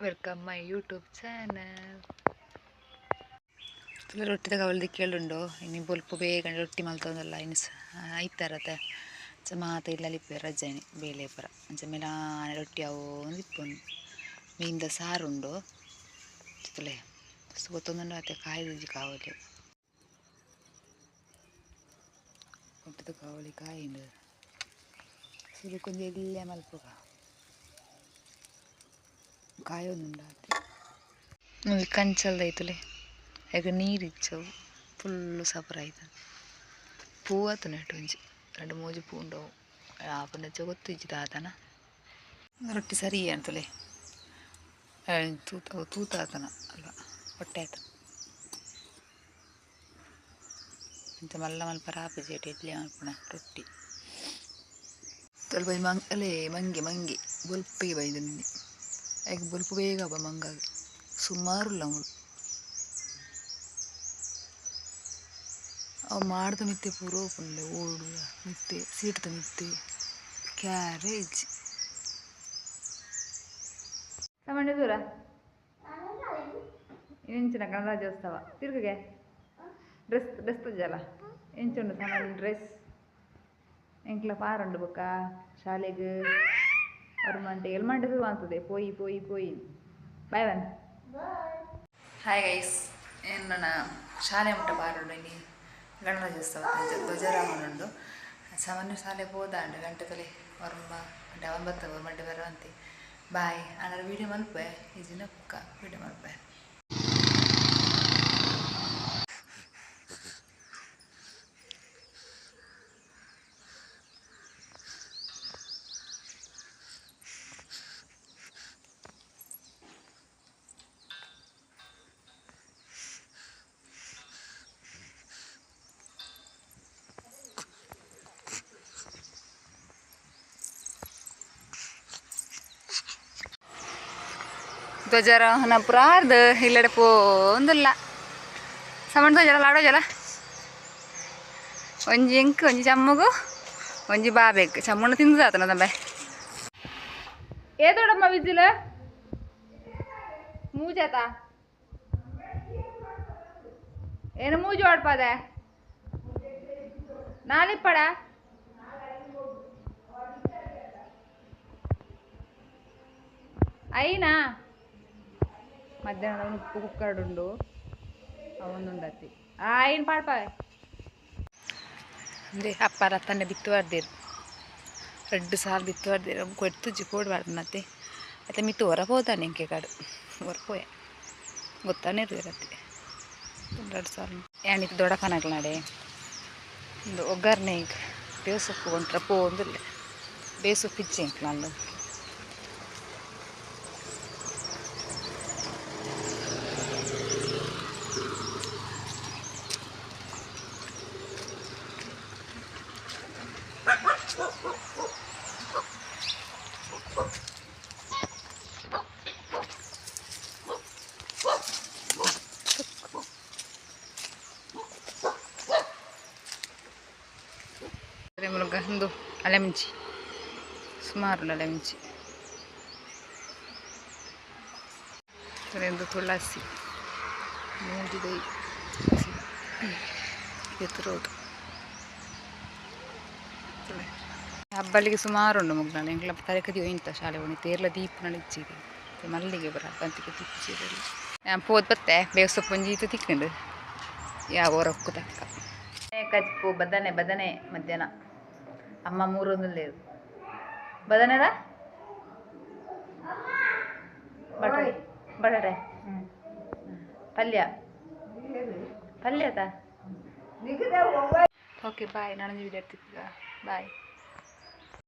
Welcome my YouTube channel ರೊಟ್ಟಿ ತಗೊಳ್ದು ಕೇಳುಂಡು ಇನ್ನು ಬೊಲ್ಪ ಬೇಗ ರೊಟ್ಟಿ ಮಲ್ತೊಂದಲ್ಲ ಇನ್ನು ಐತಾರತೆ ಅಂಚ ಮಾತ ಇಲ್ಲ ಲಿಪ್ಪೆ ರಜಾನಿ ಬೇಳೆ ಪರ ಅಂಚ ಮೇಲಾನೆ ರೊಟ್ಟಿ ಅವು ಇಪ್ಪುಂಡು ಮೀನ್ದ ಸಾರುಂಡು ಚಿತ್ತಲೆ ಗೊತ್ತೊಂದು ಅತ್ತೆ ಕಾಯ್ದು ಕಾವಲಿ ಒಟ್ಟದ ಕಾವಲಿ ಕಾಯಿಂಡು ಸುರು ಕೊಂಚ ಇಲ್ಲೇ ಮಲ್ಪುಗ ಕಾಯೋನುಂಡಾತೆ ನೋಡಿ ಕಂಚಲ್ದ ಐತಲೆ. ಈಗ ನೀರು ಇಚ್ಚವು ಫುಲ್ಲು ಸಪರ ಆಯ್ತು. ಪೂ ಆತು ನೆಟ್ಟು ಒಂಜಿ. ಎರಡು ಮೂಜಿ ಪೂ ಆಪನ ಗೊತ್ತು ಇಜ್ಜಿದ ಆತನ. ರೊಟ್ಟಿ ಸರಿ ಅಂತಲೆ ತೂತ ತೂತ ಆತನ ಅಲ್ಲ ಹೊಟ್ಟೆ ಆತ ಇಂಥ ಮಲ್ಲ ಮಲ್ಪರ ಆಪಜೇಟ್ ಇಡ್ಲಿ ಮಲ್ಪಣ ರೊಟ್ಟಿ. ಸ್ವಲ್ಪ ಬೈ ಮಂಗ್ ಅಲ್ಲೇ ಮಂಗೆ ಮಂಗೆ. ಬೊಲ್ಪಿಗೆ ಬೈದು ನಿನ್ನೆ. ಈಗ ಬೊಲ್ಪು ಬೇಗ ಬ ಸುಮಾರು ಇಲ್ಲ ಅವಳು ಅವು ಮಾಡ್ದ ಮಿತ್ತೆ ಪೂರ ಓಪನ್ಲೆ ಓಡು ಮಿತ್ತೆ ಸೀಟ್ದ ಮಿತ್ತೆ ಕ್ಯಾರೇಜ್ ಸಾಮಾನ್ಯ ದೂರ ಇಂಚಿನ ಗಣರಾಜ್ಯೋತ್ಸವ ತಿರುಗಿಗೆ ಡ್ರೆಸ್ ಡ್ರೆಸ್ ತಜ್ಜಲ್ಲ ಇಂಚುಂಡು ಸಾಮಾನ್ಯ ಡ್ರೆಸ್ ಎಂಕ್ಲ ಪಾರುಂಡು ಬೊಕ್ಕ ಶಾಲೆಗೆ ಅವ್ರ ಮಂಡೆ ಎಲ್ ಮಂಡೆ ಶುರು ಆಗ್ತದೆ ಪೋಯಿ ಪೋಯಿ ಪೋಯಿ ಬಾಯ್ ಬನ್ ಹಾಯ್ ಗೈಸ್ ಏನು ನನ್ನ ಶಾಲೆ ಮುಟ್ಟ ಪಾರುಂಡು ಇನಿ ಗಣರಾಜ್ಯೋತ್ಸವ ಧ್ವಜಾರೋಹಣ ಸಾಮಾನ್ಯ ಶಾಲೆ ಹೋದಾಂಡು ಗಂಟೆ ತಲೆ ಹೊರಂಬ ಗಂಟೆ ಒಂಬತ್ತು ಅವ್ರ ಮಂಡೆ ಬರುವಂತೆ ಬಾಯ್ ಅಣ್ಣ ವೀಡಿಯೋ ಮಲ್ಪೆ ಈ ದಿನ ಪಕ್ಕ ವೀಡಿಯೋ ಮಲ್ಪೆ ಧ್ವಜಾರೋಹಣ ಪುರಾರ್ದು ಇಲ್ಲಡೆ ಪೋಂದಿಲ್ಲ ಸಮಣ ಧ್ವಜಾರ ಆಡೋಜಲ್ಲ ಒಂಜಿ ಎಂಕ್ ಒಂಜಿ ಚಮ್ಮಗು ಒಂಜಿ ಬಾಬೇಕು ಚಮ್ಮಣ್ಣ ತಿಂದು ಆತನ ತಂಬೆ ಏದೋಡಮ್ಮ ವಿಜಿಲ್ ಮೂಜಾತ ಏನು ಮೂಜು ಆಡ್ಪಾದೆ ನಾಲಿಪ್ಪಡ అయినా మధ్యాహ్నం ఉప్పు కుక్కడుండు ಅವನೊಂದತಿ ಆ ಏನು ಪಾಡ್ಪ ಅಂದರೆ ಅಪ್ಪಾರ ತಂದೆ ಬಿತ್ತು ಬರ್ದಿರು ಎರಡು ಸಾಲು ಬಿತ್ತು ಬರ್ದಿರು ಕೊಟ್ಟು ಜಿಕೋಡ್ ಬಾರ್ದನತ್ತೆ అయితే మీ తోర పోతాను ఇంకెకాడు ఊరిపోయా ಗೊತ್ತಾನೆ ಇರತ್ತೆ ಎರಡು ಸಾಲು ಎಣಿತು ದೊಡ್ಡ ಕನಗ್ಲಾಡೆ ಒಂದು ಒಗ್ಗರಣೆ ಈಗ ಬೇಸೊಪ್ಪು ಕೊಂಟ್ರೆ ಪೋಂದಿಲ್ಲ ಬೇಸೊಪ್ಪು ಇಚ್ಚೆ ಇಂಕ್ ನಾನು ಮುರುಗ ಒಂದು ಅಲೆಮಿಂಚಿ ಸುಮಾರು ಅಲೆಮಿಂಚಿ ಒಂದು ತುಳಸಿ. ಮೂಡಿದೆ ಎತ್ತರೋದು. ಹಬ್ಬಲಿಗೆ ಸುಮಾರು ಉಂಡು ಮುಗ್ನಾಳು ಎಂಗ್ಲ ತರಕದಿ ಒಯ್ತ ಶಾಲೆ ಒಣಿ ತೇರ್ಲ ದೀಪ ನಳಿಚ್ಚಿದೆ ಮಲ್ಲಿಗೆ ಬರ, ಬಂತಿಗೆ ತಿಚ್ಚಿರಲಿ ಪೋದ್ ಬತ್ತೆ. ಬೇಗ ಸೊಪ್ಪು ಒಂಜಿ ತಿಕ್ಕೊಂಡು. ಯಾವ ರೊಕ್ಕ ತಕ್ಕ. ಕಚ್ಪು ಬದನೆ ಬದನೆ ಮಧ್ಯಾಹ್ನ ಅಮ್ಮ ಮೂರೊಂದು లేదు ಬದನೆದ ಬಟಾಟೆ ಬಟಾಟೆ ಪಲ್ಯ. ಪಲ್ಯದ? ಓಕೆ ಬಾಯ್ ನಾನು ವಿಡಿಯೋ ಬಾಯ್